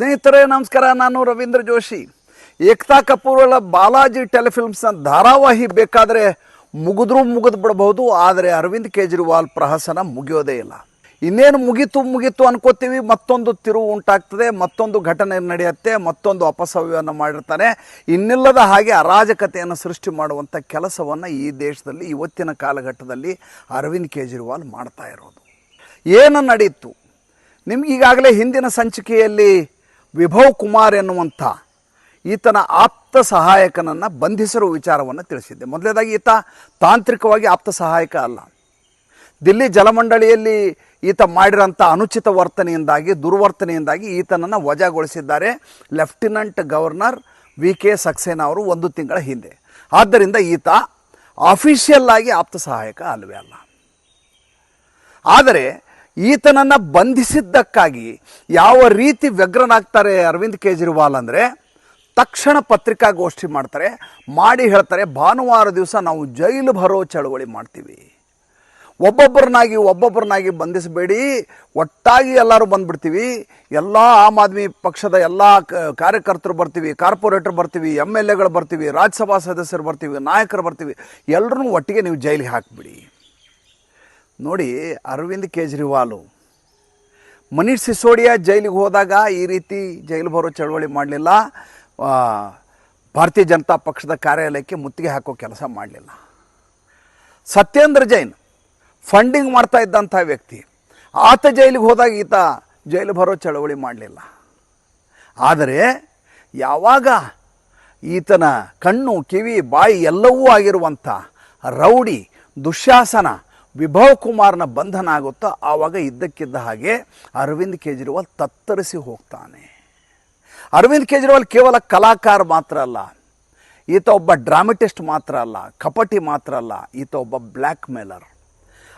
ಸ್ನೇಹಿತರೇ, ನಮಸ್ಕಾರ. ನಾನು ರವೀಂದ್ರ ಜೋಶಿ. ಏಕ್ತಾ ಕಪೂರ್ಗಳ ಬಾಲಾಜಿ ಟೆಲಿಫಿಲ್ಮ್ಸ್ನ ಧಾರಾವಾಹಿ ಬೇಕಾದರೆ ಮುಗಿದ್ರೂ ಮುಗಿದು ಬಿಡಬಹುದು, ಆದರೆ ಅರವಿಂದ್ ಕೇಜ್ರಿವಾಲ್ ಪ್ರಹಸನ ಮುಗಿಯೋದೇ ಇಲ್ಲ. ಇನ್ನೇನು ಮುಗೀತು ಮುಗೀತು ಅನ್ಕೋತೀವಿ, ಮತ್ತೊಂದು ತಿರುವು ಉಂಟಾಗ್ತದೆ, ಮತ್ತೊಂದು ಘಟನೆ ನಡೆಯುತ್ತೆ, ಮತ್ತೊಂದು ಅಪಸವ್ಯವನ್ನು ಮಾಡಿರ್ತಾನೆ. ಇನ್ನಿಲ್ಲದ ಹಾಗೆ ಅರಾಜಕತೆಯನ್ನು ಸೃಷ್ಟಿ ಮಾಡುವಂಥ ಕೆಲಸವನ್ನು ಈ ದೇಶದಲ್ಲಿ, ಇವತ್ತಿನ ಕಾಲಘಟ್ಟದಲ್ಲಿ ಅರವಿಂದ್ ಕೇಜ್ರಿವಾಲ್ ಮಾಡ್ತಾ ಇರೋದು. ಏನು ನಡೆಯಿತು ನಿಮ್ಗೆ ಈಗಾಗಲೇ ಹಿಂದಿನ ಸಂಚಿಕೆಯಲ್ಲಿ ವಿಭವ್ ಕುಮಾರ್ ಎನ್ನುವಂಥ ಈತನ ಆಪ್ತ ಸಹಾಯಕನನ್ನು ಬಂಧಿಸಿರುವ ವಿಚಾರವನ್ನು ತಿಳಿಸಿದ್ದೆ. ಮೊದಲನೇದಾಗಿ ಈತ ತಾಂತ್ರಿಕವಾಗಿ ಆಪ್ತ ಸಹಾಯಕ ಅಲ್ಲ. ದಿಲ್ಲಿ ಜಲಮಂಡಳಿಯಲ್ಲಿ ಈತ ಮಾಡಿರೋಂಥ ಅನುಚಿತ ವರ್ತನೆಯಿಂದಾಗಿ, ದುರ್ವರ್ತನೆಯಿಂದಾಗಿ ಈತನನ್ನು ವಜಾಗೊಳಿಸಿದ್ದಾರೆ lieutenant governor V K Saxena ಅವರು ಒಂದು ತಿಂಗಳ ಹಿಂದೆ. ಆದ್ದರಿಂದ ಈತ ಅಫಿಷಿಯಲ್ ಆಗಿ ಆಪ್ತ ಸಹಾಯಕ ಅಲ್ವೇ ಅಲ್ಲ. ಆದರೆ ಈತನನ್ನು ಬಂಧಿಸಿದ್ದಕ್ಕಾಗಿ ಯಾವ ರೀತಿ ವ್ಯಗ್ರನಾಗ್ತಾರೆ ಅರವಿಂದ್ ಕೇಜ್ರಿವಾಲ್ ಅಂದರೆ ತಕ್ಷಣ ಪತ್ರಿಕಾಗೋಷ್ಠಿ ಮಾಡ್ತಾರೆ, ಮಾಡಿ ಹೇಳ್ತಾರೆ, ಭಾನುವಾರ ದಿವಸ ನಾವು ಜೈಲು ಬರೋ ಚಳುವಳಿ ಮಾಡ್ತೀವಿ. ಒಬ್ಬೊಬ್ಬರನ್ನಾಗಿ ಒಬ್ಬೊಬ್ಬರನ್ನಾಗಿ ಬಂಧಿಸಬೇಡಿ, ಒಟ್ಟಾಗಿ ಎಲ್ಲರೂ ಬಂದ್ಬಿಡ್ತೀವಿ. ಎಲ್ಲ ಆಮ್ ಆದ್ಮಿ ಪಕ್ಷದ ಎಲ್ಲ ಕಾರ್ಯಕರ್ತರು ಬರ್ತೀವಿ, ಕಾರ್ಪೊರೇಟರ್ ಬರ್ತೀವಿ, ಎಂ ಎಲ್ ಎಗಳು ಬರ್ತೀವಿ, ರಾಜ್ಯಸಭಾ ಸದಸ್ಯರು ಬರ್ತೀವಿ, ನಾಯಕರು ಬರ್ತೀವಿ ಎಲ್ಲರೂ ಒಟ್ಟಿಗೆ ನೀವು ಜೈಲಿಗೆ ಹಾಕಿಬಿಡಿ. ನೋಡಿ, ಅರವಿಂದ್ ಕೇಜ್ರಿವಾಲು. ಮನೀಷ್ ಸಿಸೋಡಿಯಾ ಜೈಲಿಗೆ ಹೋದಾಗ ಈ ರೀತಿ ಜೈಲು ಬರೋ ಚಳವಳಿ ಮಾಡಲಿಲ್ಲ. ಭಾರತೀಯ ಜನತಾ ಪಕ್ಷದ ಕಾರ್ಯಾಲಯಕ್ಕೆ ಮುತ್ತಿಗೆ ಹಾಕೋ ಕೆಲಸ ಮಾಡಲಿಲ್ಲ. ಸತ್ಯೇಂದ್ರ ಜೈನ್ ಫಂಡಿಂಗ್ ಮಾಡ್ತಾ ಇದ್ದಂಥ ವ್ಯಕ್ತಿ. ಆತ ಜೈಲಿಗೆ ಹೋದಾಗ ಈತ ಜೈಲು ಬರೋ ಚಳವಳಿ ಮಾಡಲಿಲ್ಲ. ಆದರೆ, ಯಾವಾಗ ಈತನ ಕಣ್ಣು, ಕಿವಿ, ಬಾಯಿ ಎಲ್ಲವೂ ಆಗಿರುವಂಥ ರೌಡಿ ದುಶ್ಯಾಸನ ವಿಭವ್ ಕುಮಾರ್ನ ಬಂಧನ ಆಗುತ್ತೋ ಆವಾಗ ಇದ್ದಕ್ಕಿದ್ದ ಹಾಗೆ ಅರವಿಂದ್ ಕೇಜ್ರಿವಾಲ್ ತತ್ತರಿಸಿ ಹೋಗ್ತಾನೆ. ಅರವಿಂದ್ ಕೇಜ್ರಿವಾಲ್ ಕೇವಲ ಕಲಾಕಾರ ಮಾತ್ರ ಅಲ್ಲ, ಈತ ಒಬ್ಬ ಡ್ರಾಮಟಿಸ್ಟ್ ಮಾತ್ರ ಅಲ್ಲ, ಕಪಟಿ ಮಾತ್ರ ಅಲ್ಲ, ಈತ ಒಬ್ಬ ಬ್ಲ್ಯಾಕ್ ಮೇಲರ್.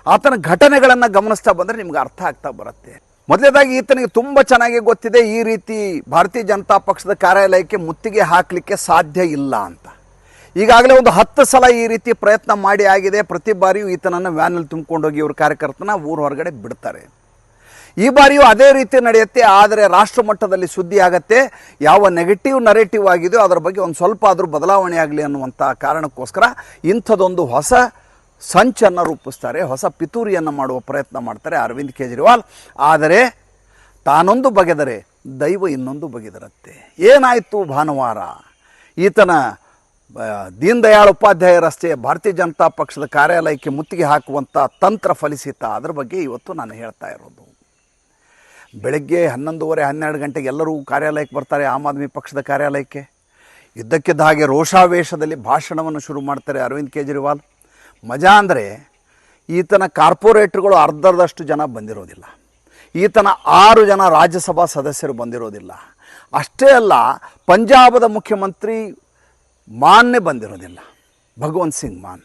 ಆತನ ಘಟನೆಗಳನ್ನು ಗಮನಿಸ್ತಾ ಬಂದರೆ ನಿಮ್ಗೆ ಅರ್ಥ ಆಗ್ತಾ ಬರುತ್ತೆ. ಮೊದಲೇದಾಗಿ ಈತನಿಗೆ ತುಂಬ ಚೆನ್ನಾಗಿ ಗೊತ್ತಿದೆ ಈ ರೀತಿ ಭಾರತೀಯ ಜನತಾ ಪಕ್ಷದ ಕಾರ್ಯಾಲಯಕ್ಕೆ ಮುತ್ತಿಗೆ ಹಾಕಲಿಕ್ಕೆ ಸಾಧ್ಯ ಇಲ್ಲ ಅಂತ. ಈಗಾಗಲೇ ಒಂದು ಹತ್ತು ಸಲ ಈ ರೀತಿ ಪ್ರಯತ್ನ ಮಾಡಿ ಆಗಿದೆ. ಪ್ರತಿ ಬಾರಿಯೂ ಈತನನ್ನು ವ್ಯಾನಲ್ಲಿ ತುಂಬಿಕೊಂಡೋಗಿ ಇವ್ರ ಕಾರ್ಯಕರ್ತನ ಊರ ಹೊರಗಡೆ ಬಿಡ್ತಾರೆ. ಈ ಬಾರಿಯೂ ಅದೇ ರೀತಿ ನಡೆಯುತ್ತೆ. ಆದರೆ ರಾಷ್ಟ್ರ ಮಟ್ಟದಲ್ಲಿ ಸುದ್ದಿ ಆಗತ್ತೆ. ಯಾವ ನೆಗೆಟಿವ್ ನರೇಟಿವ್ ಆಗಿದೆಯೋ ಅದರ ಬಗ್ಗೆ ಒಂದು ಸ್ವಲ್ಪ ಆದರೂ ಬದಲಾವಣೆ ಆಗಲಿ ಅನ್ನುವಂಥ ಕಾರಣಕ್ಕೋಸ್ಕರ ಇಂಥದ್ದೊಂದು ಹೊಸ ಸಂಚನ್ನು ರೂಪಿಸ್ತಾರೆ. ಹೊಸ ಪಿತೂರಿಯನ್ನು ಮಾಡುವ ಪ್ರಯತ್ನ ಮಾಡ್ತಾರೆ ಅರವಿಂದ್ ಕೇಜ್ರಿವಾಲ್. ಆದರೆ ತಾನೊಂದು ಬಗೆದರೆ, ದೈವ ಇನ್ನೊಂದು ಬಗೆದಿರುತ್ತೆ. ಏನಾಯಿತು ಭಾನುವಾರ? ಈತನ ದೀನ್ ದಯಾಳ್ ಉಪಾಧ್ಯಾಯ ರಸ್ತೆ ಭಾರತೀಯ ಜನತಾ ಪಕ್ಷದ ಕಾರ್ಯಾಲಯಕ್ಕೆ ಮುತ್ತಿಗೆ ಹಾಕುವಂಥ ತಂತ್ರ ಫಲಿಸಿತ ಅದ್ರ ಬಗ್ಗೆ ಇವತ್ತು ನಾನು ಹೇಳ್ತಾ ಇರೋದು. ಬೆಳಗ್ಗೆ ಹನ್ನೊಂದುವರೆ, ಹನ್ನೆರಡು ಗಂಟೆಗೆ ಎಲ್ಲರೂ ಕಾರ್ಯಾಲಯಕ್ಕೆ ಬರ್ತಾರೆ ಆಮ್ ಆದ್ಮಿ ಪಕ್ಷದ ಕಾರ್ಯಾಲಯಕ್ಕೆ. ಇದ್ದಕ್ಕಿದ್ದ ಹಾಗೆ ರೋಷಾವೇಶದಲ್ಲಿ ಭಾಷಣವನ್ನು ಶುರು ಮಾಡ್ತಾರೆ ಅರವಿಂದ್ ಕೇಜ್ರಿವಾಲ್. ಮಜಾ ಅಂದರೆ ಈತನ ಕಾರ್ಪೊರೇಟ್ರುಗಳು ಅರ್ಧದಷ್ಟು ಜನ ಬಂದಿರೋದಿಲ್ಲ. ಈತನ ಆರು ಜನ ರಾಜ್ಯಸಭಾ ಸದಸ್ಯರು ಬಂದಿರೋದಿಲ್ಲ. ಅಷ್ಟೇ ಅಲ್ಲ, ಪಂಜಾಬದ ಮುಖ್ಯಮಂತ್ರಿ ಮಾನ್ನೇ ಬಂದಿರೋದಿಲ್ಲ. ಭಗವಂತ್ ಸಿಂಗ್ ಮಾನ್.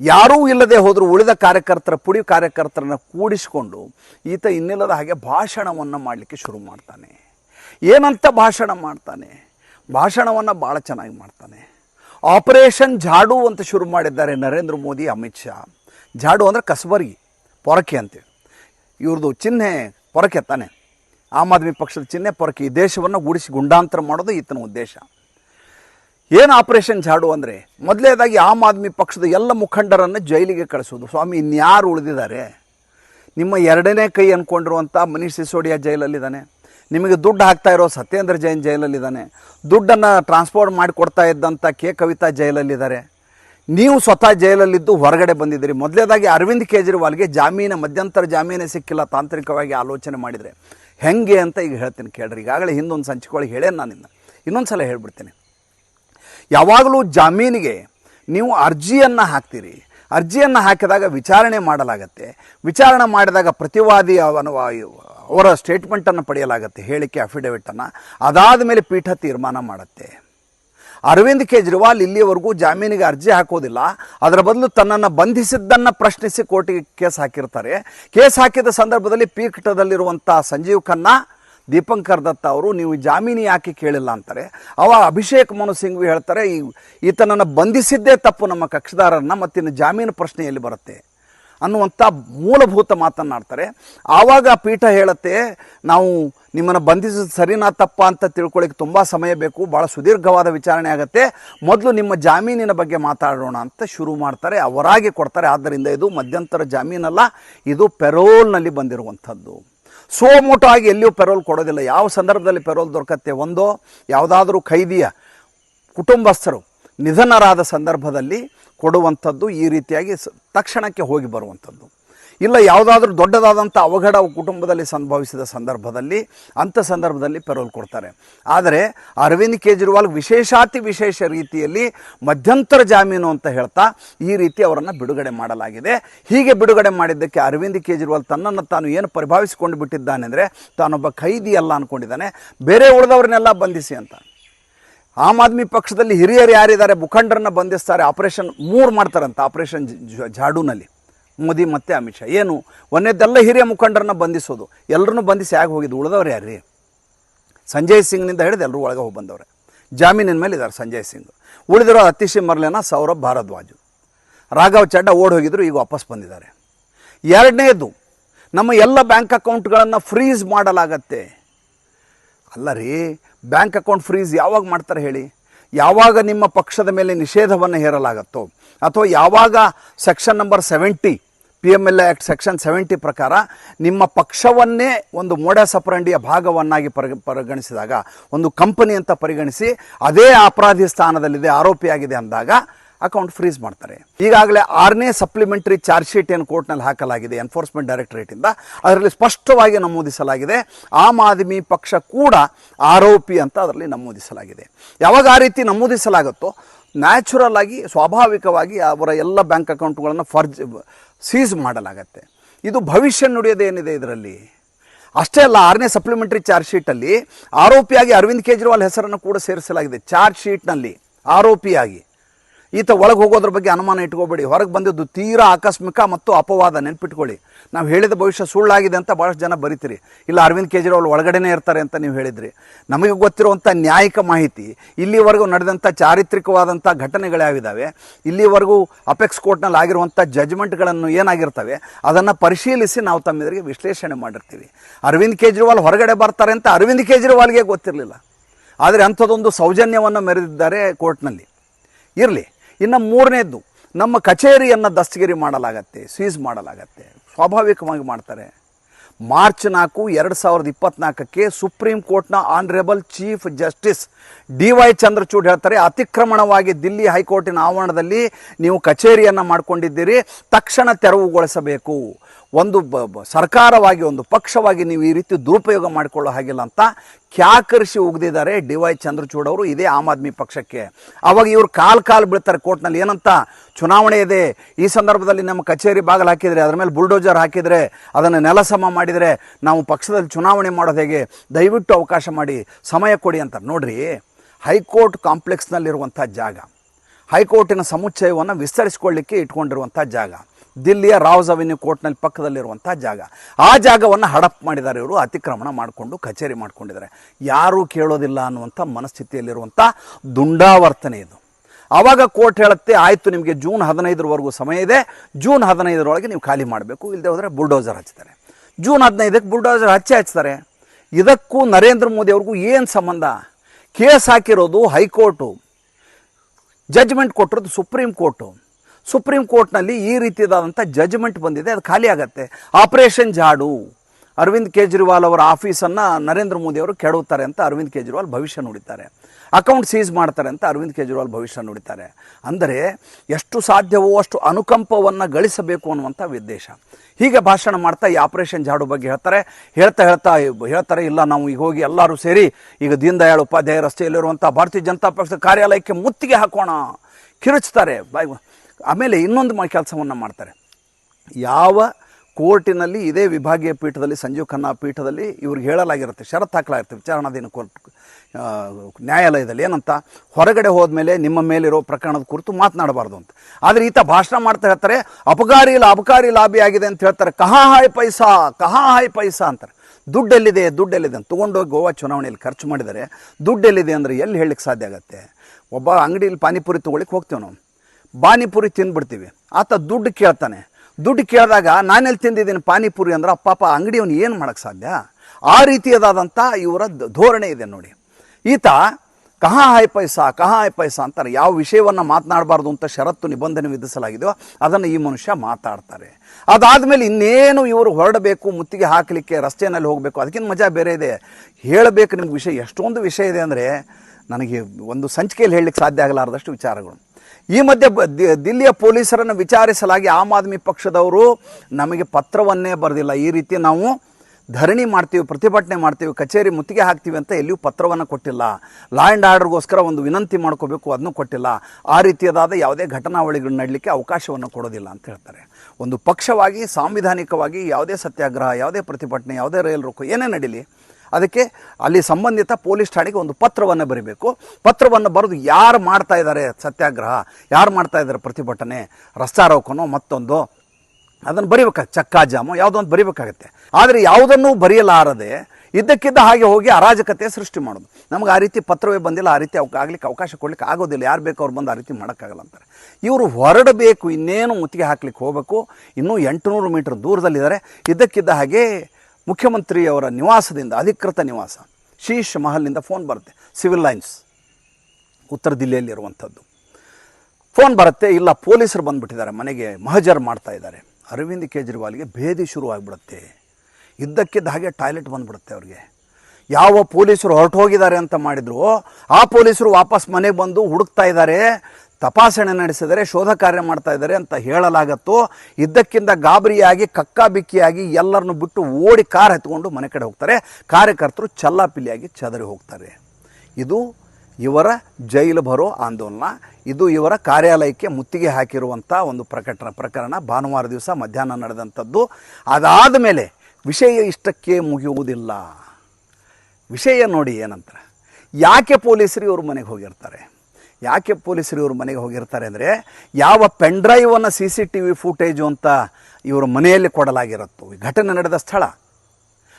ಯಾರೂ ಇಲ್ಲದೆ ಹೋದರೂ ಉಳಿದ ಕಾರ್ಯಕರ್ತರ, ಪುಡಿ ಕಾರ್ಯಕರ್ತರನ್ನು ಕೂಡಿಸಿಕೊಂಡು ಈತ ಇನ್ನಿಲ್ಲದ ಹಾಗೆ ಭಾಷಣವನ್ನು ಮಾಡಲಿಕ್ಕೆ ಶುರು ಮಾಡ್ತಾನೆ. ಏನಂತ ಭಾಷಣ ಮಾಡ್ತಾನೆ? ಭಾಷಣವನ್ನು ಭಾಳ ಚೆನ್ನಾಗಿ ಮಾಡ್ತಾನೆ. ಆಪರೇಷನ್ ಜಾಡು ಅಂತ ಶುರು ಮಾಡಿದ್ದಾರೆ ನರೇಂದ್ರ ಮೋದಿ, ಅಮಿತ್ ಶಾ. ಜಾಡು ಅಂದರೆ ಕಸಬರ್ಗಿ, ಪೊರಕೆ ಅಂತೇಳಿ ಇವ್ರದ್ದು ಚಿಹ್ನೆ ಪೊರಕೆ ತಾನೆ. ಆಮ್ ಆದ್ಮಿ ಪಕ್ಷದ ಚಿಹ್ನೆ ಪೊರಕೆ. ಈ ದೇಶವನ್ನು ಗೂಡಿಸಿ ಗುಂಡಾಂತರ ಮಾಡೋದು ಈತನ ಉದ್ದೇಶ. ಏನು ಆಪರೇಷನ್ ಜಾಡು ಅಂದರೆ? ಮೊದಲೇದಾಗಿ ಆಮ್ ಆದ್ಮಿ ಪಕ್ಷದ ಎಲ್ಲ ಮುಖಂಡರನ್ನು ಜೈಲಿಗೆ ಕಳಿಸೋದು. ಸ್ವಾಮಿ, ಇನ್ಯಾರು ಉಳಿದಿದ್ದಾರೆ? ನಿಮ್ಮ ಎರಡನೇ ಕೈ ಅಂದ್ಕೊಂಡಿರುವಂಥ ಮನೀಶ್ ಸಿಸೋಡಿಯಾ ಜೈಲಲ್ಲಿದ್ದಾನೆ. ನಿಮಗೆ ದುಡ್ಡು ಹಾಕ್ತಾ ಇರೋ ಸತ್ಯೇಂದ್ರ ಜೈನ್ ಜೈಲಲ್ಲಿದ್ದಾನೆ. ದುಡ್ಡನ್ನು ಟ್ರಾನ್ಸ್ಪೋರ್ಟ್ ಮಾಡಿಕೊಡ್ತಾ ಇದ್ದಂಥ ಕೆ ಕವಿತಾ ಜೈಲಲ್ಲಿದ್ದಾರೆ. ನೀವು ಸ್ವತಃ ಜೈಲಲ್ಲಿದ್ದು ಹೊರಗಡೆ ಬಂದಿದ್ದೀರಿ. ಮೊದಲೇದಾಗಿ ಅರವಿಂದ್ ಕೇಜ್ರಿವಾಲ್ಗೆ ಜಾಮೀನು, ಮಧ್ಯಂತರ ಜಾಮೀನೇ ಸಿಕ್ಕಿಲ್ಲ ತಾಂತ್ರಿಕವಾಗಿ ಆಲೋಚನೆ ಮಾಡಿದರೆ. ಹೆಂಗೆ ಅಂತ ಈಗ ಹೇಳ್ತೀನಿ ಕೇಳ್ರಿ. ಈಗಾಗಲೇ ಹಿಂದೊಂದು ಸಂಚಿಕೆಯೊಳಗೆ ಹೇಳೇನು ನಾನಿನ್ನ. ಇನ್ನೊಂದು ಸಲ ಹೇಳ್ಬಿಡ್ತೀನಿ. ಯಾವಾಗಲೂ ಜಾಮೀನಿಗೆ ನೀವು ಅರ್ಜಿಯನ್ನು ಹಾಕ್ತೀರಿ. ಅರ್ಜಿಯನ್ನು ಹಾಕಿದಾಗ ವಿಚಾರಣೆ ಮಾಡಲಾಗತ್ತೆ. ವಿಚಾರಣೆ ಮಾಡಿದಾಗ ಪ್ರತಿವಾದಿ ಅವನ ಅವರ ಸ್ಟೇಟ್ಮೆಂಟನ್ನು ಪಡೆಯಲಾಗತ್ತೆ, ಹೇಳಿಕೆ, ಅಫಿಡವಿಟನ್ನು. ಅದಾದ ಮೇಲೆ ಪೀಠ ತೀರ್ಮಾನ ಮಾಡುತ್ತೆ. ಅರವಿಂದ್ ಕೇಜ್ರಿವಾಲ್ ಇಲ್ಲಿಯವರೆಗೂ ಜಾಮೀನಿಗೆ ಅರ್ಜಿ ಹಾಕೋದಿಲ್ಲ. ಅದರ ಬದಲು ತನ್ನನ್ನು ಬಂಧಿಸಿದ್ದನ್ನು ಪ್ರಶ್ನಿಸಿ ಕೋರ್ಟಿಗೆ ಕೇಸ್ ಹಾಕಿರ್ತಾರೆ. ಕೇಸ್ ಹಾಕಿದ ಸಂದರ್ಭದಲ್ಲಿ ಪೀಠದಲ್ಲಿರುವಂಥ ಸಂಜೀವ್ ಖನ್ನಾ ದೀಪಂಕರ್ ದತ್ತ ಅವರು, ನೀವು ಜಾಮೀನು ಯಾಕೆ ಕೇಳಿಲ್ಲ ಅಂತಾರೆ? ಅವ ಅಭಿಷೇಕ್ ಮನು ಸಿಂಘ್ವಿ ಹೇಳ್ತಾರೆ, ಈ ಈತನನ್ನು ಬಂಧಿಸಿದ್ದೇ ತಪ್ಪು ನಮ್ಮ ಕಕ್ಷದಾರರನ್ನ ಮತ್ತಿನ್ನು ಜಾಮೀನು ಪ್ರಶ್ನೆಯಲ್ಲಿ ಬರುತ್ತೆ ಅನ್ನುವಂಥ ಮೂಲಭೂತ ಮಾತನ್ನಾಡ್ತಾರೆ. ಆವಾಗ ಪೀಠ ಹೇಳುತ್ತೆ, ನಾವು ನಿಮ್ಮನ್ನು ಬಂಧಿಸೋದು ಸರಿನಾ ತಪ್ಪ ಅಂತ ತಿಳ್ಕೊಳ್ಳಿಕ್ಕೆ ತುಂಬ ಸಮಯ ಬೇಕು ಭಾಳ ಸುದೀರ್ಘವಾದ ವಿಚಾರಣೆ ಆಗುತ್ತೆ, ಮೊದಲು ನಿಮ್ಮ ಜಾಮೀನಿನ ಬಗ್ಗೆ ಮಾತಾಡೋಣ ಅಂತ ಶುರು ಮಾಡ್ತಾರೆ, ಅವರಾಗಿ ಕೊಡ್ತಾರೆ, ಆದ್ದರಿಂದ ಇದು ಮಧ್ಯಂತರ ಜಾಮೀನಲ್ಲ, ಇದು ಪೆರೋಲ್ನಲ್ಲಿ ಬಂದಿರುವಂಥದ್ದು. ಸೋಮೋಟೋ ಆಗಿ ಎಲ್ಲಿಯೂ ಪೆರೋಲ್ ಕೊಡೋದಿಲ್ಲ. ಯಾವ ಸಂದರ್ಭದಲ್ಲಿ ಪೆರೋಲ್ ದೊರಕತ್ತೆ? ಒಂದೋ ಯಾವುದಾದ್ರೂ ಖೈದಿಯ ಕುಟುಂಬಸ್ಥರು ನಿಧನರಾದ ಸಂದರ್ಭದಲ್ಲಿ ಕೊಡುವಂಥದ್ದು ಈ ರೀತಿಯಾಗಿ ತಕ್ಷಣಕ್ಕೆ ಹೋಗಿ ಬರುವಂಥದ್ದು. ಇಲ್ಲ ಯಾವುದಾದ್ರೂ ದೊಡ್ಡದಾದಂಥ ಅವಘಡ ಕುಟುಂಬದಲ್ಲಿ ಸಂಭವಿಸಿದ ಸಂದರ್ಭದಲ್ಲಿ ಅಂಥ ಸಂದರ್ಭದಲ್ಲಿ ಪೆರೋಲ್ ಕೊಡ್ತಾರೆ. ಆದರೆ ಅರವಿಂದ್ ಕೇಜ್ರಿವಾಲ್ ವಿಶೇಷಾತಿ ವಿಶೇಷ ರೀತಿಯಲ್ಲಿ ಮಧ್ಯಂತರ ಜಾಮೀನು ಅಂತ ಹೇಳ್ತಾ ಈ ರೀತಿ ಅವರನ್ನು ಬಿಡುಗಡೆ ಮಾಡಲಾಗಿದೆ. ಹೀಗೆ ಬಿಡುಗಡೆ ಮಾಡಿದ್ದಕ್ಕೆ ಅರವಿಂದ್ ಕೇಜ್ರಿವಾಲ್ ತನ್ನನ್ನು ತಾನು ಏನು ಪರಿಭಾವಿಸಿಕೊಂಡು ಬಿಟ್ಟಿದ್ದಾನೆ ಅಂದರೆ ತಾನೊಬ್ಬ ಖೈದಿ ಅಲ್ಲ ಅಂದ್ಕೊಂಡಿದ್ದಾನೆ ಬೇರೆ ಉಳಿದವ್ರನ್ನೆಲ್ಲ ಬಂಧಿಸಿ ಅಂತ. ಆಮ್ ಆದ್ಮಿ ಪಕ್ಷದಲ್ಲಿ ಹಿರಿಯರು ಯಾರಿದ್ದಾರೆ ಮುಖಂಡರನ್ನ ಬಂಧಿಸ್ತಾರೆ, ಆಪರೇಷನ್ ಮೂರು ಮಾಡ್ತಾರಂತ, ಆಪರೇಷನ್ ಜಾಡೂನಲ್ಲಿ. ಮೋದಿ ಮತ್ತು ಅಮಿತ್ ಶಾ. ಏನು? ಒಂದೇದೆಲ್ಲ ಹಿರಿಯ ಮುಖಂಡರನ್ನ ಬಂಧಿಸೋದು. ಎಲ್ಲರನ್ನೂ ಬಂಧಿಸಿ ಆಗಿ ಹೋಗಿದ್ದು? ಉಳಿದವ್ರು ಯಾರ್ರೀ? ಸಂಜಯ್ ಸಿಂಗ್ನಿಂದ ಹಿಡಿದು ಎಲ್ಲರೂ ಒಳಗೆ ಹೋಗಿ ಬಂದವ್ರೆ. ಜಾಮೀನಿನ ಮೇಲೆ ಇದ್ದಾರೆ ಸಂಜಯ್ ಸಿಂಗ್. ಉಳಿದಿರೋ ಅತಿಶಿ ಮರ್ಲೆನ, ಸೌರಭ್, ಭಾರದ್ವಾಜ್. ರಾಘವ್ ಚಡ್ಡ ಓಡಿ ಹೋಗಿದ್ರು, ಈಗ ವಾಪಸ್ ಬಂದಿದ್ದಾರೆ. ಎರಡನೇದು ನಮ್ಮ ಎಲ್ಲ ಬ್ಯಾಂಕ್ ಅಕೌಂಟ್ಗಳನ್ನು ಫ್ರೀಸ್ ಮಾಡಲಾಗತ್ತೆ. ಅಲ್ಲ ರೀ ಬ್ಯಾಂಕ್ ಅಕೌಂಟ್ ಫ್ರೀಸ್ ಯಾವಾಗ ಮಾಡ್ತಾರೆ ಹೇಳಿ? ಯಾವಾಗ ನಿಮ್ಮ ಪಕ್ಷದ ಮೇಲೆ ನಿಷೇಧವನ್ನು ಹೇರಲಾಗತ್ತೋ? ಅಥವಾ ಯಾವಾಗ section number seventy P M L section seventy ಪ್ರಕಾರ ನಿಮ್ಮ ಪಕ್ಷವನ್ನೇ ಒಂದು ಮೋಡ ಸಪರಂಡಿಯ ಭಾಗವನ್ನಾಗಿ ಪರಿ, ಪರಿಗಣಿಸಿದಾಗ, ಒಂದು ಕಂಪನಿ ಅಂತ ಪರಿಗಣಿಸಿ ಅದೇ ಅಪರಾಧಿ ಸ್ಥಾನದಲ್ಲಿದೆ ಆರೋಪಿಯಾಗಿದೆ ಅಂದಾಗ ಅಕೌಂಟ್ ಫ್ರೀಸ್ ಮಾಡ್ತಾರೆ. ಈಗಾಗಲೇ ಆರನೇ ಸಪ್ಲಿಮೆಂಟರಿ ಚಾರ್ಜ್ ಶೀಟ್ ಏನು ಕೋರ್ಟ್ನಲ್ಲಿ ಹಾಕಲಾಗಿದೆ ಎನ್ಫೋರ್ಸ್ಮೆಂಟ್ ಡೈರೆಕ್ಟರೇಟಿಂದ ಅದರಲ್ಲಿ ಸ್ಪಷ್ಟವಾಗಿ ನಮೂದಿಸಲಾಗಿದೆ, ಆಮ್ ಆದ್ಮಿ ಪಕ್ಷ ಕೂಡ ಆರೋಪಿ ಅಂತ ಅದರಲ್ಲಿ ನಮೂದಿಸಲಾಗಿದೆ. ಯಾವಾಗ ಆ ರೀತಿ ನಮೂದಿಸಲಾಗುತ್ತೋ ನ್ಯಾಚುರಲ್ ಆಗಿ, ಸ್ವಾಭಾವಿಕವಾಗಿ ಅವರ ಎಲ್ಲ ಬ್ಯಾಂಕ್ ಅಕೌಂಟ್ಗಳನ್ನು ಫರ್ಜ್, ಸೀಸ್ ಮಾಡಲಾಗತ್ತೆ. ಇದು ಭವಿಷ್ಯ ನುಡಿಯೋದೇನಿದೆ ಇದರಲ್ಲಿ? ಅಷ್ಟೇ ಅಲ್ಲ, ಆರನೇ ಸಪ್ಲಿಮೆಂಟರಿ ಚಾರ್ಜ್ ಶೀಟಲ್ಲಿ ಆರೋಪಿಯಾಗಿ ಅರವಿಂದ್ ಕೇಜ್ರಿವಾಲ್ ಹೆಸರನ್ನು ಕೂಡ ಸೇರಿಸಲಾಗಿದೆ ಚಾರ್ಜ್ ಶೀಟ್ನಲ್ಲಿ, ಆರೋಪಿಯಾಗಿ. ಈತ ಒಳಗೆ ಹೋಗೋದ್ರ ಬಗ್ಗೆ ಅನುಮಾನ ಇಟ್ಕೋಬೇಡಿ. ಹೊರಗೆ ಬಂದಿದ್ದು ತೀರಾ ಆಕಸ್ಮಿಕ ಮತ್ತು ಅಪವಾದ, ನೆನ್ಪಿಟ್ಕೊಳ್ಳಿ. ನಾವು ಹೇಳಿದ ಭವಿಷ್ಯ ಸುಳ್ಳಾಗಿದೆ ಅಂತ ಭಾಳಷ್ಟು ಜನ ಬರಿತೀರಿ. ಇಲ್ಲ ಅರವಿಂದ್ ಕೇಜ್ರಿವಾಲ್ ಒಳಗಡೆನೇ ಇರ್ತಾರೆ ಅಂತ ನೀವು ಹೇಳಿದ್ರಿ. ನಮಗೆ ಗೊತ್ತಿರುವಂಥ ನ್ಯಾಯಿಕ ಮಾಹಿತಿ ಇಲ್ಲಿವರೆಗೂ ನಡೆದಂಥ ಚಾರಿತ್ರಿಕವಾದಂಥ ಘಟನೆಗಳ್ಯಾವಿದ್ದಾವೆ ಇಲ್ಲಿವರೆಗೂ ಅಪೆಕ್ಸ್ ಕೋರ್ಟ್ನಲ್ಲಿ ಆಗಿರುವಂಥ ಜಜ್ಮೆಂಟ್ಗಳನ್ನು ಏನಾಗಿರ್ತವೆ, ಅದನ್ನು ಪರಿಶೀಲಿಸಿ ನಾವು ತಮ್ಮೆದುರಿಗೆ ವಿಶ್ಲೇಷಣೆ ಮಾಡಿರ್ತೀವಿ. ಅರವಿಂದ್ ಕೇಜ್ರಿವಾಲ್ ಹೊರಗಡೆ ಬರ್ತಾರೆ ಅಂತ ಅರವಿಂದ್ ಕೇಜ್ರಿವಾಲ್ಗೆ ಗೊತ್ತಿರಲಿಲ್ಲ. ಆದರೆ ಅಂಥದ್ದೊಂದು ಸೌಜನ್ಯವನ್ನು ಮೆರೆದಿದ್ದಾರೆ ಕೋರ್ಟ್ನಲ್ಲಿ. ಇರಲಿ. ಇನ್ನು ಮೂರನೇದ್ದು, ನಮ್ಮ ಕಚೇರಿಯನ್ನು ದಸ್ತಗಿರಿ ಮಾಡಲಾಗತ್ತೆ, ಸೀಸ್ ಮಾಡಲಾಗತ್ತೆ. ಸ್ವಾಭಾವಿಕವಾಗಿ ಮಾಡ್ತಾರೆ. ಮಾರ್ಚ್ ನಾಲ್ಕು, ಎರಡು ಸಾವಿರದ ಇಪ್ಪತ್ನಾಲ್ಕಕ್ಕೆ ಸುಪ್ರೀಂ ಕೋರ್ಟ್ನ honourable chief justice D Y Chandrachud ಹೇಳ್ತಾರೆ, ಅತಿಕ್ರಮಣವಾಗಿ ದಿಲ್ಲಿ ಹೈಕೋರ್ಟಿನ ಆವರಣದಲ್ಲಿ ನೀವು ಕಚೇರಿಯನ್ನು ಮಾಡಿಕೊಂಡಿದ್ದೀರಿ, ತಕ್ಷಣ ತೆರವುಗೊಳಿಸಬೇಕು. ಒಂದು ಸರ್ಕಾರವಾಗಿ, ಒಂದು ಪಕ್ಷವಾಗಿ ನೀವು ಈ ರೀತಿ ದುರುಪಯೋಗ ಮಾಡಿಕೊಳ್ಳೋ ಹಾಗಿಲ್ಲ ಅಂತ ಕ್ಯಾಕರಿಸಿ ಉಗ್ದಿದ್ದಾರೆ ಡಿ ವೈ ಚಂದ್ರಚೂಡ್ ಅವರು. ಇದೇ ಆಮ್ ಆದ್ಮಿ ಪಕ್ಷಕ್ಕೆ. ಅವಾಗ ಇವರು ಕಾಲು ಕಾಲು ಬೀಳ್ತಾರೆ ಕೋರ್ಟ್ನಲ್ಲಿ. ಏನಂತ? ಚುನಾವಣೆ ಇದೆ. ಈ ಸಂದರ್ಭದಲ್ಲಿ ನಮ್ಮ ಕಚೇರಿ ಬಾಗಿಲು ಹಾಕಿದರೆ, ಅದ್ರ ಮೇಲೆ ಬುಲ್ಡೋಜರ್ ಹಾಕಿದರೆ, ಅದನ್ನು ನೆಲಸಮ ಮಾಡಿದರೆ ನಾವು ಪಕ್ಷದಲ್ಲಿ ಚುನಾವಣೆ ಮಾಡೋದು ಹೇಗೆ? ದಯವಿಟ್ಟು ಅವಕಾಶ ಮಾಡಿ, ಸಮಯ ಕೊಡಿ ಅಂತ. ನೋಡ್ರಿ, ಹೈಕೋರ್ಟ್ ಕಾಂಪ್ಲೆಕ್ಸ್ನಲ್ಲಿರುವಂಥ ಜಾಗ, ಹೈಕೋರ್ಟಿನ ಸಮುಚ್ಚಯವನ್ನು ವಿಸ್ತರಿಸ್ಕೊಳ್ಳಿಕ್ಕೆ ಇಟ್ಕೊಂಡಿರುವಂಥ ಜಾಗ ದಿಲ್ಲಿಯ ರಾವ್ಸ್ ಅವೆನ್ಯೂ ಕೋರ್ಟ್ನಲ್ಲಿ ಪಕ್ಕದಲ್ಲಿರುವಂಥ ಜಾಗ. ಆ ಜಾಗವನ್ನು ಹಡಪ್ ಮಾಡಿದ್ದಾರೆ ಇವರು, ಅತಿಕ್ರಮಣ ಮಾಡಿಕೊಂಡು ಕಚೇರಿ ಮಾಡ್ಕೊಂಡಿದ್ದಾರೆ. ಯಾರೂ ಕೇಳೋದಿಲ್ಲ ಅನ್ನುವಂಥ ಮನಸ್ಥಿತಿಯಲ್ಲಿರುವಂಥ ದುಂಡಾವರ್ತನೆ ಇದು. ಆವಾಗ ಕೋರ್ಟ್ ಹೇಳುತ್ತೆ, ಆಯಿತು, ನಿಮಗೆ ಜೂನ್ ಹದಿನೈದರವರೆಗೂ ಸಮಯ ಇದೆ. ಜೂನ್ ಹದಿನೈದರೊಳಗೆ ನೀವು ಖಾಲಿ ಮಾಡಬೇಕು. ಇಲ್ಲದೆ ಹೋದರೆ ಬುಲ್ಡೋಸರ್ ಹಚ್ತಾರೆ. ಜೂನ್ ಹದಿನೈದಕ್ಕೆ ಬುಲ್ಡೋಸರ್ ಹಚ್ಚಿ ಹಚ್ತಾರೆ. ಇದಕ್ಕೂ ನರೇಂದ್ರ ಮೋದಿ ಅವ್ರಿಗೂ ಏನು ಸಂಬಂಧ? ಕೇಸ್ ಹಾಕಿರೋದು ಹೈಕೋರ್ಟು. ಜಜ್ಮೆಂಟ್ ಕೊಟ್ಟಿರೋದು ಸುಪ್ರೀಂ ಕೋರ್ಟು. ಸುಪ್ರೀಂ ಕೋರ್ಟ್ನಲ್ಲಿ ಈ ರೀತಿಯಾದಂಥ ಜಜ್ಮೆಂಟ್ ಬಂದಿದೆ, ಅದು ಖಾಲಿ ಆಗತ್ತೆ. ಆಪರೇಷನ್ ಜಾಡು ಅರವಿಂದ್ ಕೇಜ್ರಿವಾಲ್ ಅವರ ಆಫೀಸನ್ನು ನರೇಂದ್ರ ಮೋದಿ ಅವರು ಕೆಡುತ್ತಾರೆ ಅಂತ ಅರವಿಂದ್ ಕೇಜ್ರಿವಾಲ್ ಭವಿಷ್ಯ ನುಡಿತಾರೆ ಅಕೌಂಟ್ ಸೀಸ್ ಮಾಡ್ತಾರೆ ಅಂತ ಅರವಿಂದ್ ಕೇಜ್ರಿವಾಲ್ ಭವಿಷ್ಯ ನುಡಿತಾರೆ ಅಂದರೆ ಎಷ್ಟು ಸಾಧ್ಯವೋ ಅಷ್ಟು ಅನುಕಂಪವನ್ನು ಗಳಿಸಬೇಕು ಅನ್ನುವಂಥ ಉದ್ದೇಶ. ಹೀಗೆ ಭಾಷಣ ಮಾಡ್ತಾ ಈ ಆಪರೇಷನ್ ಜಾಡು ಬಗ್ಗೆ ಹೇಳ್ತಾರೆ. ಹೇಳ್ತಾ ಹೇಳ್ತಾ ಹೇಳ್ತಾರೆ, ಇಲ್ಲ ನಾವು ಈಗ ಹೋಗಿ ಎಲ್ಲರೂ ಸೇರಿ ಈಗ ದೀನ್ ದಯಾಳ್ ಉಪಾಧ್ಯಾಯ ರಸ್ತೆಯಲ್ಲಿರುವಂಥ ಭಾರತೀಯ ಜನತಾ ಪಕ್ಷದ ಕಾರ್ಯಾಲಯಕ್ಕೆ ಮುತ್ತಿಗೆ ಹಾಕೋಣ. ಕಿರುಚ್ತಾರೆ ಬಾಯ್ ಆಮೇಲೆ ಇನ್ನೊಂದು ಮ, ಕೆಲಸವನ್ನು ಮಾಡ್ತಾರೆ. ಯಾವ ಕೋರ್ಟಿನಲ್ಲಿ ಇದೇ ವಿಭಾಗೀಯ ಪೀಠದಲ್ಲಿ ಸಂಜೀವ್ ಖನ್ನಾ ಪೀಠದಲ್ಲಿ ಇವ್ರಿಗೆ ಹೇಳಲಾಗಿರುತ್ತೆ, ಷರತ್ತು ಹಾಕಲಾಗಿರುತ್ತೆ ವಿಚಾರಣಾಧೀನ ಕೋರ್ಟ್ ನ್ಯಾಯಾಲಯದಲ್ಲಿ ಏನಂತ, ಹೊರಗಡೆ ಹೋದ್ಮೇಲೆ ನಿಮ್ಮ ಮೇಲಿರೋ ಪ್ರಕರಣದ ಕುರಿತು ಮಾತನಾಡಬಾರ್ದು ಅಂತ. ಆದರೆ ಈತ ಭಾಷಣ ಮಾಡ್ತಾ ಹೇಳ್ತಾರೆ, ಅಪಕಾರಿ ಇಲ್ಲ, ಅಪಕಾರಿ ಲಾಭಿ ಆಗಿದೆ ಅಂತ ಹೇಳ್ತಾರೆ, ಕಹಾ ಹಾಯ್ ಪೈಸಾ, ಕಹಾ ಹಾಯ್ ಪೈಸಾ ಅಂತಾರೆ. ದುಡ್ಡೆಲ್ಲಿದೆ ದುಡ್ಡೆಲ್ಲಿದೆ ಅಂತ ತೊಗೊಂಡೋಗಿ ಗೋವಾ ಚುನಾವಣೆಯಲ್ಲಿ ಖರ್ಚು ಮಾಡಿದರೆ, ದುಡ್ಡೆಲ್ಲಿದೆ ಅಂದರೆ ಎಲ್ಲಿ ಹೇಳಲಿಕ್ಕೆ ಸಾಧ್ಯ ಆಗುತ್ತೆ? ಒಬ್ಬ ಅಂಗಡಿಯಲ್ಲಿ ಪಾನಿಪುರಿ ತೊಗೊಳಿಕ್ಕೆ ಹೋಗ್ತೇವೆ ನಾವು. ಪಾನಿಪುರಿ ತಿಂದ್ಬಿಡ್ತೀವಿ ಆತ ದುಡ್ಡು ಕೇಳ್ತಾನೆ. ದುಡ್ಡು ಕೇಳಿದಾಗ ನಾನೆಲ್ಲಿ ತಿಂದಿದ್ದೀನಿ ಪಾನಿಪುರಿ ಅಂದ್ರೆ ಪಾಪ ಅಂಗಡಿಯವನು ಏನು ಮಾಡೋಕ್ಕೆ ಸಾಧ್ಯ? ಆ ರೀತಿಯದಾದಂಥ ಇವರ ಧೋರಣೆ ಇದೆ ನೋಡಿ. ಈತ, ಕಹಾ ಹಾಯ್ ಪೈಸಾ, ಕಹ ಹಾಯ್ ಪೈಸಾ ಅಂತಾರೆ. ಯಾವ ವಿಷಯವನ್ನು ಮಾತನಾಡಬಾರ್ದು ಅಂತ ಷರತ್ತು ನಿಬಂಧನೆ ವಿಧಿಸಲಾಗಿದೆಯೋ, ಅದನ್ನು ಈ ಮನುಷ್ಯ ಮಾತಾಡ್ತಾರೆ. ಅದಾದಮೇಲೆ ಇನ್ನೇನು ಇವರು ಹೊರಡಬೇಕು, ಮುತ್ತಿಗೆ ಹಾಕಲಿಕ್ಕೆ ರಸ್ತೆಯಲ್ಲಿ ಹೋಗಬೇಕು, ಅದಕ್ಕಿಂತ ಮಜಾ ಬೇರೆ ಇದೆ. ಹೇಳಬೇಕು ನಿಮ್ಗೆ ವಿಷಯ, ಎಷ್ಟೊಂದು ವಿಷಯ ಇದೆ ಅಂದರೆ, ನನಗೆ ಒಂದು ಸಂಚಿಕೆಯಲ್ಲಿ ಹೇಳಲಿಕ್ಕೆ ಸಾಧ್ಯ ಆಗಲಾರದಷ್ಟು ವಿಚಾರಗಳು. ಈ ಮಧ್ಯೆ ದಿಲ್ಲಿಯ ಪೊಲೀಸರನ್ನು ವಿಚಾರಿಸಲಾಗಿ ಆಮ್ ಆದ್ಮಿ ಪಕ್ಷದವರು ನಮಗೆ ಪತ್ರವನ್ನೇ ಬರೆದಿಲ್ಲ. ಈ ರೀತಿ ನಾವು ಧರಣಿ ಮಾಡ್ತೀವಿ, ಪ್ರತಿಭಟನೆ ಮಾಡ್ತೀವಿ, ಕಚೇರಿ ಮುತ್ತಿಗೆ ಹಾಕ್ತೀವಿ ಅಂತ ಎಲ್ಲಿಯೂ ಪತ್ರವನ್ನು ಕೊಟ್ಟಿಲ್ಲ. ಲಾ ಆ್ಯಂಡ್ ಆರ್ಡರ್ಗೋಸ್ಕರ ಒಂದು ವಿನಂತಿ ಮಾಡ್ಕೋಬೇಕು, ಅದನ್ನು ಕೊಟ್ಟಿಲ್ಲ. ಆ ರೀತಿಯದಾದ ಯಾವುದೇ ಘಟನಾವಳಿಗಳು ನಡಲಿಕ್ಕೆ ಅವಕಾಶವನ್ನು ಕೊಡೋದಿಲ್ಲ ಅಂತ ಹೇಳ್ತಾರೆ. ಒಂದು ಪಕ್ಷವಾಗಿ, ಸಾಂವಿಧಾನಿಕವಾಗಿ ಯಾವುದೇ ಸತ್ಯಾಗ್ರಹ, ಯಾವುದೇ ಪ್ರತಿಭಟನೆ, ಯಾವುದೇ ರೈಲ್ ರೋಕು ಏನೇ ನಡೀಲಿ ಅದಕ್ಕೆ ಅಲ್ಲಿ ಸಂಬಂಧಿತ ಪೊಲೀಸ್ ಠಾಣೆಗೆ ಒಂದು ಪತ್ರವನ್ನು ಬರೀಬೇಕು. ಪತ್ರವನ್ನು ಬರೆದು ಯಾರು ಮಾಡ್ತಾ ಇದ್ದಾರೆ ಸತ್ಯಾಗ್ರಹ, ಯಾರು ಮಾಡ್ತಾ ಇದ್ದಾರೆ ಪ್ರತಿಭಟನೆ ರಸ್ತಾರೋಕನೋ ಮತ್ತೊಂದು, ಅದನ್ನು ಬರಿಬೇಕಾಗ ಚಕ್ಕಾ ಜಾಮು, ಯಾವುದೋ ಒಂದು ಬರಿಬೇಕಾಗತ್ತೆ. ಆದರೆ ಯಾವುದನ್ನು ಬರೆಯಲಾರದೆ ಇದ್ದಕ್ಕಿದ್ದ ಹಾಗೆ ಹೋಗಿ ಅರಾಜಕತೆ ಸೃಷ್ಟಿ ಮಾಡೋದು. ನಮ್ಗೆ ಆ ರೀತಿ ಪತ್ರವೇ ಬಂದಿಲ್ಲ, ಆ ರೀತಿ ಅವಕ್ಕೆ ಆಗಲಿಕ್ಕೆ ಅವಕಾಶ ಕೊಡ್ಲಿಕ್ಕೆ ಆಗೋದಿಲ್ಲ. ಯಾರು ಬೇಕು ಅವ್ರು ಬಂದು ಆ ರೀತಿ ಮಾಡೋಕ್ಕಾಗಲ್ಲ ಅಂತಾರೆ. ಇವರು ಹೊರಡಬೇಕು, ಇನ್ನೇನು ಮುತ್ತಿಗೆ ಹಾಕ್ಲಿಕ್ಕೆ ಹೋಗಬೇಕು, ಇನ್ನೂ ಎಂಟುನೂರು ಮೀಟರ್ ದೂರದಲ್ಲಿದ್ದಾರೆ. ಇದ್ದಕ್ಕಿದ್ದ ಹಾಗೆ ಮುಖ್ಯಮಂತ್ರಿಯವರ ನಿವಾಸದಿಂದ, ಅಧಿಕೃತ ನಿವಾಸ ಶೀಶ್ ಮಹಲ್ನಿಂದ ಫೋನ್ ಬರುತ್ತೆ. ಸಿವಿಲ್ ಲೈನ್ಸ್ ಉತ್ತರ ದಿಲ್ಲಿಯಲ್ಲಿರುವಂಥದ್ದು. ಫೋನ್ ಬರುತ್ತೆ, ಇಲ್ಲ ಪೊಲೀಸರು ಬಂದುಬಿಟ್ಟಿದ್ದಾರೆ, ಮನೆಗೆ ಮಹಜರ್ ಮಾಡ್ತಾ ಇದ್ದಾರೆ. ಅರವಿಂದ್ ಕೇಜ್ರಿವಾಲ್ಗೆ ಭೇದಿ ಶುರು ಆಗಿಬಿಡುತ್ತೆ. ಇದ್ದಕ್ಕಿದ್ದ ಹಾಗೆ ಟಾಯ್ಲೆಟ್ ಬಂದ್ಬಿಡುತ್ತೆ ಅವ್ರಿಗೆ. ಯಾವ ಪೊಲೀಸರು ಹೊರಟು ಹೋಗಿದ್ದಾರೆ ಅಂತ ಮಾಡಿದ್ರು, ಆ ಪೊಲೀಸರು ವಾಪಸ್ ಮನೆಗೆ ಬಂದು ಹುಡುಕ್ತಾ ಇದ್ದಾರೆ. ತಪಾಸಣೆ ನಡೆಸಿದರೆ ಶೋಧ ಕಾರ್ಯ ಮಾಡ್ತಾ ಇದ್ದಾರೆ ಅಂತ ಹೇಳಲಾಗತ್ತೋ. ಇದ್ದಕ್ಕಿಂತ ಗಾಬರಿಯಾಗಿ, ಕಕ್ಕಾಬಿಕ್ಕಿಯಾಗಿ ಎಲ್ಲರನ್ನು ಬಿಟ್ಟು ಓಡಿ ಕಾರ್ ಹತ್ಕೊಂಡು ಮನೆ ಕಡೆ ಹೋಗ್ತಾರೆ. ಕಾರ್ಯಕರ್ತರು ಚಲ್ಲಾಪಿಲ್ಲಿಯಾಗಿ ಚದರಿ ಹೋಗ್ತಾರೆ. ಇದು ಇವರ ಜೈಲು ಬರೋ ಆಂದೋಲನ. ಇದು ಇವರ ಕಾರ್ಯಾಲಯಕ್ಕೆ ಮುತ್ತಿಗೆ ಹಾಕಿರುವಂಥ ಒಂದು ಪ್ರಕಟಣ, ಪ್ರಕರಣ. ಭಾನುವಾರ ದಿವಸ ಮಧ್ಯಾಹ್ನ ನಡೆದಂಥದ್ದು. ಅದಾದ ಮೇಲೆ ವಿಷಯ ಇಷ್ಟಕ್ಕೆ ಮುಗಿಯುವುದಿಲ್ಲ. ವಿಷಯ ನೋಡಿ ಏನಂತ ಯಾಕೆ ಪೊಲೀಸರು ಇವ್ರ ಮನೆಗೆ ಹೋಗಿರ್ತಾರೆ? ಯಾಕೆ ಪೊಲೀಸರು ಇವ್ರ ಮನೆಗೆ ಹೋಗಿರ್ತಾರೆ ಅಂದರೆ ಯಾವ ಪೆನ್ಡ್ರೈವನ್ನು C C T V footage ಅಂತ ಇವರು ಮನೆಯಲ್ಲಿ ಕೊಡಲಾಗಿರುತ್ತೋ. ಈ ಘಟನೆ ನಡೆದ ಸ್ಥಳ.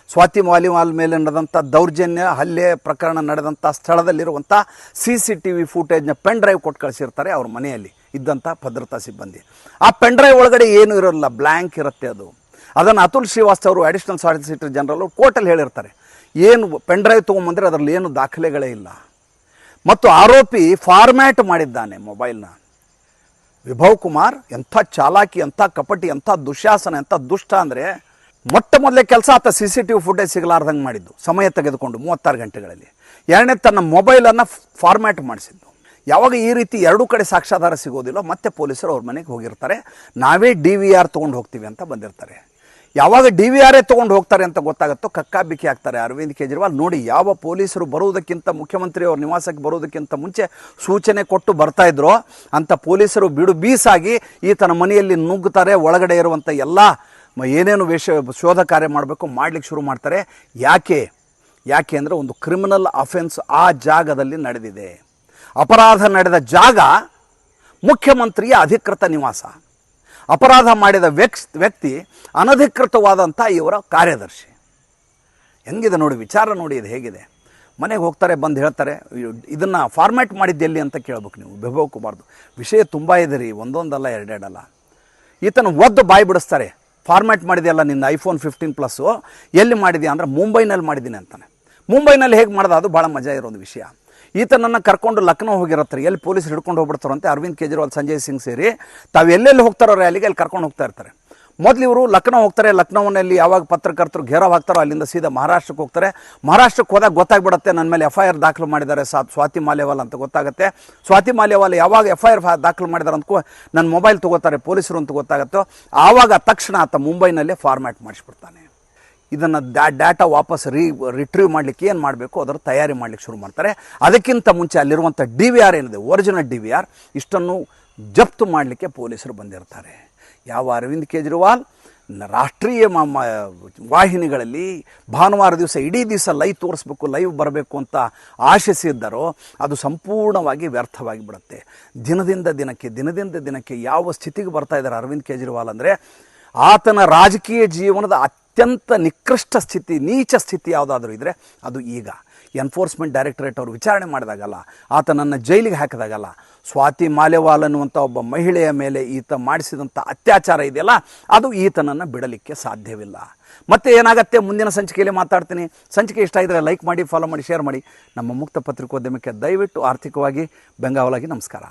ಸ್ವಾತಿ ಮಾಲಿವಾಲ್ ಮೇಲೆ ನಡೆದಂಥ ದೌರ್ಜನ್ಯ, ಹಲ್ಲೆ ಪ್ರಕರಣ ನಡೆದಂಥ ಸ್ಥಳದಲ್ಲಿರುವಂಥ ಸಿ ಸಿ ಟಿ ವಿ ಫೂಟೇಜ್ನ ಪೆನ್ ಡ್ರೈವ್ ಕೊಟ್ಟು ಕಳಿಸಿರ್ತಾರೆ ಅವ್ರ ಮನೆಯಲ್ಲಿ ಇದ್ದಂಥ ಭದ್ರತಾ ಸಿಬ್ಬಂದಿ. ಆ ಪೆನ್ ಡ್ರೈವ್ ಒಳಗಡೆ ಏನೂ ಇರೋಲ್ಲ ಬ್ಲ್ಯಾಂಕ್ ಇರುತ್ತೆ ಅದು. ಅದನ್ನು ಅತುಲ್ ಶ್ರೀವಾಸ್ತವ್ ಅವರು ಅಡಿಷನಲ್ ಸಾಲಿಸಿಟರ್ ಜನರಲ್ ಕೋರ್ಟಲ್ಲಿ ಹೇಳಿರ್ತಾರೆ. ಏನು ಪೆನ್ ಡ್ರೈವ್ ತೊಗೊಂಬಂದರೆ ಅದರಲ್ಲಿ ಏನು ದಾಖಲೆಗಳೇ ಇಲ್ಲ. ಮತ್ತು ಆರೋಪಿ ಫಾರ್ಮ್ಯಾಟ್ ಮಾಡಿದ್ದಾನೆ ಮೊಬೈಲ್ನ. ವಿಭವ್ ಕುಮಾರ್ ಎಂಥ ಚಾಲಾಕಿ, ಎಂಥ ಕಪಟಿ, ಎಂಥ ದುಶಾಸನ, ಎಂಥ ದುಷ್ಟ ಅಂದರೆ ಮೊಟ್ಟ ಮೊದಲೇ ಕೆಲಸ ಆತ C C T V footage ಸಿಗಲಾರ್ದಂಗೆ ಮಾಡಿದ್ದು, ಸಮಯ ತೆಗೆದುಕೊಂಡು ಮೂವತ್ತಾರು ಗಂಟೆಗಳಲ್ಲಿ. ಎರಡನೇ ತನ್ನ ಮೊಬೈಲನ್ನು ಫಾರ್ಮ್ಯಾಟ್ ಮಾಡಿಸಿದ್ದು. ಯಾವಾಗ ಈ ರೀತಿ ಎರಡೂ ಕಡೆ ಸಾಕ್ಷ್ಯಾಧಾರ ಸಿಗೋದಿಲ್ಲ ಮತ್ತೆ ಪೊಲೀಸರು ಅವ್ರ ಮನೆಗೆ ಹೋಗಿರ್ತಾರೆ. ನಾವೇ ಡಿ ವಿ ಆರ್ ತೊಗೊಂಡು ಹೋಗ್ತೀವಿ ಅಂತ ಬಂದಿರ್ತಾರೆ. ಯಾವಾಗ ಡಿ ವಿ ಆರೇ ತೊಗೊಂಡು ಹೋಗ್ತಾರೆ ಅಂತ ಗೊತ್ತಾಗುತ್ತೋ ಕಕ್ಕಾಬಿಕ್ಕಿ ಆಗ್ತಾರೆ. ಅರವಿಂದ್ ಕೇಜ್ರಿವಾಲ್ ನೋಡಿ ಯಾವ ಪೊಲೀಸರು ಬರುವುದಕ್ಕಿಂತ ಮುಖ್ಯಮಂತ್ರಿ ಅವ್ರ ನಿವಾಸಕ್ಕೆ ಬರುವುದಕ್ಕಿಂತ ಮುಂಚೆ ಸೂಚನೆ ಕೊಟ್ಟು ಬರ್ತಾ ಇದ್ರು. ಅಂತ ಪೊಲೀಸರು ಬಿಡು ಬೀಸಾಗಿ ಈತನ ಮನೆಯಲ್ಲಿ ನುಗ್ಗುತ್ತಾರೆ. ಒಳಗಡೆ ಇರುವಂಥ ಎಲ್ಲ ಏನೇನು ವೇಷ ಶೋಧ ಕಾರ್ಯ ಮಾಡಬೇಕು ಮಾಡ್ಲಿಕ್ಕೆ ಶುರು ಮಾಡ್ತಾರೆ. ಯಾಕೆ? ಯಾಕೆ ಅಂದರೆ ಒಂದು ಕ್ರಿಮಿನಲ್ ಅಫೆನ್ಸ್ ಆ ಜಾಗದಲ್ಲಿ ನಡೆದಿದೆ. ಅಪರಾಧ ನಡೆದ ಜಾಗ ಮುಖ್ಯಮಂತ್ರಿಯ ಅಧಿಕೃತ ನಿವಾಸ. ಅಪರಾಧ ಮಾಡಿದ ವ್ಯಕ್ಸ್, ವ್ಯಕ್ತಿ ಅನಧಿಕೃತವಾದಂಥ ಇವರ ಕಾರ್ಯದರ್ಶಿ. ಹೆಂಗಿದೆ ನೋಡಿ, ವಿಚಾರ ನೋಡಿ ಇದು ಹೇಗಿದೆ. ಮನೆಗೆ ಹೋಗ್ತಾರೆ, ಬಂದು ಹೇಳ್ತಾರೆ ಇದನ್ನು ಫಾರ್ಮ್ಯಾಟ್ ಮಾಡಿದ್ದೆಲ್ಲಿ ಅಂತ ಕೇಳ್ಬೇಕು ನೀವು ಬಿಭವ್ ಕುಮಾರ್ದು. ವಿಷಯ ತುಂಬ ಇದೆ ರೀ, ಒಂದೊಂದಲ್ಲ, ಎರಡೆರಡಲ್ಲ. ಈತನ ಒದ್ದು ಬಾಯಿ ಬಿಡಿಸ್ತಾರೆ ಫಾರ್ಮ್ಯಾಟ್ ಮಾಡಿದೆಯಲ್ಲ ನಿನ್ನ ಐಫೋನ್ ಫಿಫ್ಟೀನ್ ಪ್ಲಸ್ಸು ಎಲ್ಲಿ ಮಾಡಿದೆಯಾ ಅಂದರೆ ಮುಂಬೈನಲ್ಲಿ ಮಾಡಿದ್ದೀನಿ ಅಂತಾನೆ. ಮುಂಬೈನಲ್ಲಿ ಹೇಗೆ ಮಾಡ್ದೆ, ಅದು ಭಾಳ ಮಜಾ ಇರೋದು ವಿಷಯ. ಈತನನ್ನು ಕರ್ಕೊಂಡು ಲಕ್ನೋ ಹೋಗಿರತ್ತಾರೆ ಎಲ್ಲಿ ಪೊಲೀಸರು ಹಿಡ್ಕೊಂಡು ಹೋಗ್ಬಿಡ್ತಾರಂತೆ. ಅರವಿಂದ್ ಕೇಜ್ರಿವಾಲ್, ಸಂಜಯ್ ಸಿಂಗ್ ಸೇರಿ. ತಾವು ಎಲ್ಲೆಲ್ಲಿ ಹೋಗ್ತಾರೋ ರ್ಯಾಲಿಗೆ ಅಲ್ಲಿ ಕರ್ಕೊಂಡು ಹೋಗ್ತಾ ಇರ್ತಾರೆ. ಮೊದಲು ಇವರು ಲಕ್ನೋ ಹೋಗ್ತಾರೆ ಲಕ್ನೋನಲ್ಲಿ ಯಾವಾಗ ಪತ್ರಕರ್ತರು ಘೇರಾವ್ ಹಾಕ್ತಾರೋ ಅಲ್ಲಿಂದ ಸೀದಾ ಮಹಾರಾಷ್ಟ್ರಕ್ಕೆ ಹೋಗ್ತಾರೆ. ಮಹಾರಾಷ್ಟ್ರಕ್ಕೆ ಹೋದಾಗ ಗೊತ್ತಾಗ್ಬಿಡುತ್ತೆ ನನ್ನ ಮೇಲೆ ಎಫ್ ಐ ಆರ್ ದಾಖಲು ಮಾಡಿದ್ದಾರೆ ಸಾ, ಸ್ವಾತಿ ಮಾಲ್ಯವಾಲ್ ಅಂತ ಗೊತ್ತಾಗುತ್ತೆ. ಸ್ವಾತಿ ಮಾಲ್ಯವಾಲ್ ಯಾವಾಗ ಎಫ್ ಐ ಆರ್ ದಾಖಲು ಮಾಡಿದಾರೆ ಅಂತಕೂ ನನ್ನ ಮೊಬೈಲ್ ತೊಗೋತಾರೆ, ಪೊಲೀಸರು ಅಂತ ಗೊತ್ತಾಗುತ್ತೋ. ಆವಾಗ ತಕ್ಷಣ ಆತ ಮುಂಬೈನಲ್ಲೇ ಫಾರ್ಮ್ಯಾಟ್ ಮಾಡಿಸ್ಬಿಡ್ತಾನೆ. ಇದನ್ನು ಡ್ಯಾ ಡಾಟಾ ವಾಪಸ್ ರೀ, ರಿಟ್ರೀವ್ ಮಾಡಲಿಕ್ಕೆ ಏನು ಮಾಡಬೇಕು? ಅದರ ತಯಾರಿ ಮಾಡಲಿಕ್ಕೆ ಶುರು ಮಾಡ್ತಾರೆ. ಅದಕ್ಕಿಂತ ಮುಂಚೆ ಅಲ್ಲಿರುವಂಥ ಡಿ ವಿ ಆರ್ ಏನಿದೆ, ಒರಿಜಿನಲ್ ಡಿ ವಿ ಆರ್, ಇಷ್ಟನ್ನು ಜಪ್ತು ಮಾಡಲಿಕ್ಕೆ ಪೊಲೀಸರು ಬಂದಿರ್ತಾರೆ. ಯಾವ ಅರವಿಂದ್ ಕೇಜ್ರಿವಾಲ್ ರಾಷ್ಟ್ರೀಯ ವಾಹಿನಿಗಳಲ್ಲಿ ಭಾನುವಾರ ದಿವಸ ಇಡೀ ದಿವಸ ಲೈವ್ ತೋರಿಸ್ಬೇಕು, ಲೈವ್ ಬರಬೇಕು ಅಂತ ಆಶಿಸಿದ್ದರೋ ಅದು ಸಂಪೂರ್ಣವಾಗಿ ವ್ಯರ್ಥವಾಗಿ ಬಿಡುತ್ತೆ. ದಿನದಿಂದ ದಿನಕ್ಕೆ ದಿನದಿಂದ ದಿನಕ್ಕೆ ಯಾವ ಸ್ಥಿತಿಗೆ ಬರ್ತಾ ಇದ್ದಾರೆ ಅರವಿಂದ್ ಕೇಜ್ರಿವಾಲ್ ಅಂದರೆ, ಆತನ ರಾಜಕೀಯ ಜೀವನದ ಅತ್ಯಂತ ನಿಕೃಷ್ಟ ಸ್ಥಿತಿ, ನೀಚ ಸ್ಥಿತಿ ಯಾವುದಾದ್ರೂ ಇದ್ದರೆ ಅದು ಈಗ. ಎನ್ಫೋರ್ಸ್ಮೆಂಟ್ ಡೈರೆಕ್ಟರೇಟ್ ಅವರು ವಿಚಾರಣೆ ಮಾಡಿದಾಗಲ್ಲ ಆತನನ್ನು ಜೈಲಿಗೆ ಹಾಕಿದಾಗಲ್ಲ. ಸ್ವಾತಿ ಮಾಲೆವಾಲ್ ಅನ್ನುವಂಥ ಒಬ್ಬ ಮಹಿಳೆಯ ಮೇಲೆ ಈತ ಮಾಡಿಸಿದಂಥ ಅತ್ಯಾಚಾರ ಇದೆಯಲ್ಲ, ಅದು ಈತನನ್ನು ಬಿಡಲಿಕ್ಕೆ ಸಾಧ್ಯವಿಲ್ಲ. ಮತ್ತೆ ಏನಾಗುತ್ತೆ? ಮುಂದಿನ ಸಂಚಿಕೆಯಲ್ಲಿ ಮಾತಾಡ್ತೀನಿ. ಸಂಚಿಕೆ ಇಷ್ಟ ಇದ್ದರೆ ಲೈಕ್ ಮಾಡಿ ಫಾಲೋ ಮಾಡಿ ಶೇರ್ ಮಾಡಿ. ನಮ್ಮ ಮುಕ್ತ ಪತ್ರಿಕೋದ್ಯಮಕ್ಕೆ ದಯವಿಟ್ಟು ಆರ್ಥಿಕವಾಗಿ ಬೆಂಗಾವಲಾಗಿ ನಮಸ್ಕಾರ.